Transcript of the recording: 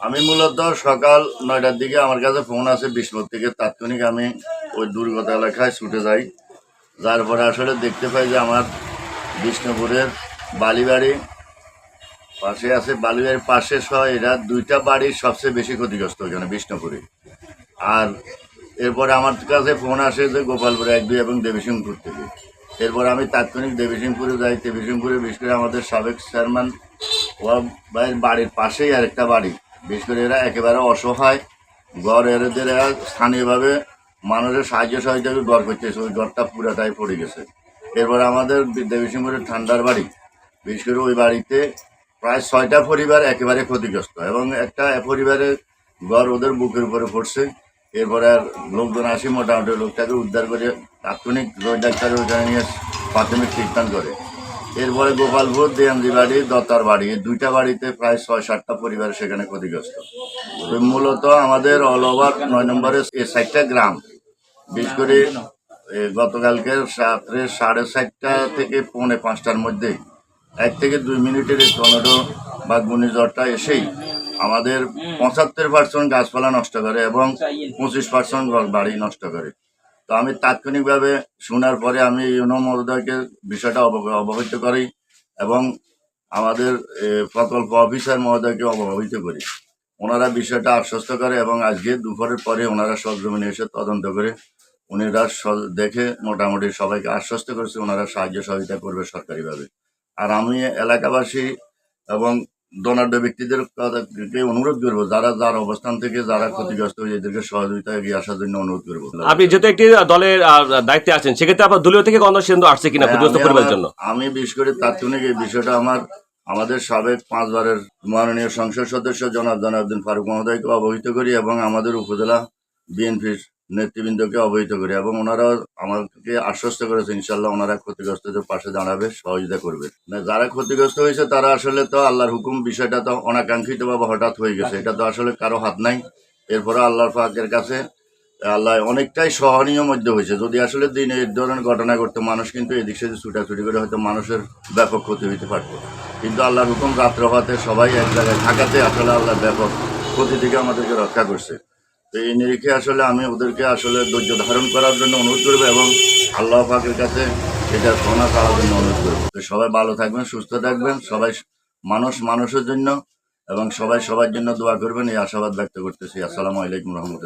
আমি মূলত সকাল নয়টার দিকে আমার কাছে ফোন আছে বিষ্ণুর থেকে তাৎক্ষণিক আমি ওই দুর্গত এলাকায় ছুটে যাই। যার পরে আসলে দেখতে পাই যে আমার বিষ্ণুপুরের বালিবাড়ি পাশে আছে, বালিবাড়ির পাশে সহ এরা দুইটা বাড়ির সবচেয়ে বেশি ক্ষতিগ্রস্ত ওখানে বিষ্ণুপুরে। আর এরপরে আমার কাছে ফোন আসে যে গোপালপুরে এক, দুই এবং দেবীসিংপুর থেকে। এরপর আমি তাৎক্ষণিক দেবীসিংপুরে যাই। দেবীসিংপুরে বিশেষ করে আমাদের সাবেক চেয়ারম্যান ভাইয়ের বাড়ির পাশেই আরেকটা বাড়ি। বিশেষ করে এরা একেবারে অসহায়। ঘর এদের স্থানীয়ভাবে মানুষের সাহায্য সহযোগিতা ঘর করতেছে ওই ঘরটা পুরাটাই পড়ে গেছে। এরপর আমাদের দেবীসিংপুরের ঠান্ডার বাড়ি বিশেষ করে ওই বাড়িতে প্রায় ছয়টা পরিবার একেবারে ক্ষতিগ্রস্ত এবং একটা পরিবারে ঘর ওদের বুকের উপরে পড়ছে। এরপরে আর লোকজন আসি, মোটামুটি লোকটাকে উদ্ধার করে তাৎক্ষণিক রোগ ডাক্তার ওখানে নিয়ে প্রাথমিক ট্রিটমেন্ট করে। এরপরে গোপালপুর দেয়ান্দি বাড়ি দত্তার বাড়ি। দুইটা বাড়িতে প্রায় ছয় সাতটা পরিবার সেখানে ক্ষতিগ্রস্ত। মূলত আমাদের অল ওভার নয় নম্বরের এই সাতটা গ্রাম। বিশেষ করে এ, গতকালকে রাত্রে সাড়ে সাতটা থেকে পৌনে পাঁচটার মধ্যে এক থেকে দুই মিনিটের এই টর্নেডো বা ঘূর্ণিঝড়টা এসেই আমাদের পঁচাত্তর পার্সেন্ট গাছপালা নষ্ট করে এবং পঁচিশ পার্সেন্ট বাড়ি নষ্ট করে। তো আমি তাৎক্ষণিকভাবে শোনার পরে আমি ইউনো মহোদয়কে বিষয়টা অবহিত করি এবং আমাদের প্রকল্প অফিসার মহোদয়কে অবহিত করি। ওনারা বিষয়টা আশ্বস্ত করে এবং আজকে দুপুরের পরে ওনারা সরজমিনে এসে তদন্ত করে উনিরা দেখে মোটামুটি সবাইকে আশ্বস্ত করেছে ওনারা সাহায্য সহযোগিতা করবে সরকারিভাবে। আর আমি এলাকাবাসী এবং দনাঢ্য ব্যক্তিদের কথাকে অনুরোধ করব যারা যার অবস্থান থেকে যারা ক্ষতিগ্রস্ত হয়ে এদেরকে সহযোগিতা এগিয়ে আসার জন্য অনুরোধ করব। আপনি যেহেতু একটি দলের দায়িত্বে আছেন সেক্ষেত্রে আপনার দলীয় থেকে গণ সিদ্ধান্ত আসছে কিনা হ্যাঁ, ক্ষতিগ্রস্ত আমি পরিবারের জন্য? আমি বিশেষ করে তাৎক্ষণিক এই বিষয়টা আমার আমাদের সাবেক পাঁচবারের মাননীয় সংসদ সদস্য জনাব জনাবদ্দিন ফারুক মহোদয়কে অবহিত করি এবং আমাদের উপজেলা বিএনপির নেতৃবৃন্দকে অবহিত করি এবং ওনারা আমাকে আশ্বস্ত করেছে ইনশাল্লাহ ওনারা ক্ষতিগ্রস্তদের পাশে দাঁড়াবে, সহযোগিতা করবে। না, যারা ক্ষতিগ্রস্ত হয়েছে, তারা আসলে তো আল্লাহর হুকুম, বিষয়টা তো অনাকাঙ্ক্ষিত ভাবে হঠাৎ হয়ে গেছে। এটা তো আসলে কারও হাত নাই। এরপরে আল্লাহর ফাঁকের কাছে, আল্লাহ অনেকটাই সহনীয় মধ্যে হয়েছে। যদি আসলে দিনে এই ধরনের ঘটনা ঘটতো, মানুষ কিন্তু এদিক সেদিক ছুটাছুটি করে হয়তো মানুষের ব্যাপক ক্ষতি হইতে পারতো। কিন্তু আল্লাহর হুকুম রাত্র হওয়াতে সবাই এক জায়গায় থাকাতে আসলে আল্লাহ ব্যাপক ক্ষতি থেকে আমাদেরকে রক্ষা করছে। তো এই নিরিখে আসলে আমি ওদেরকে আসলে ধৈর্য ধারণ করার জন্য অনুরোধ করব এবং আল্লাহ পাকের কাছে এটা সোনা করার জন্য অনুরোধ করব। তো সবাই ভালো থাকবেন, সুস্থ থাকবেন, সবাই মানুষ মানুষের জন্য এবং সবাই সবার জন্য দোয়া করবেন, এই আশাবাদ ব্যক্ত করতেছি। আসসালামু আলাইকুম রহমতুল্লাহ।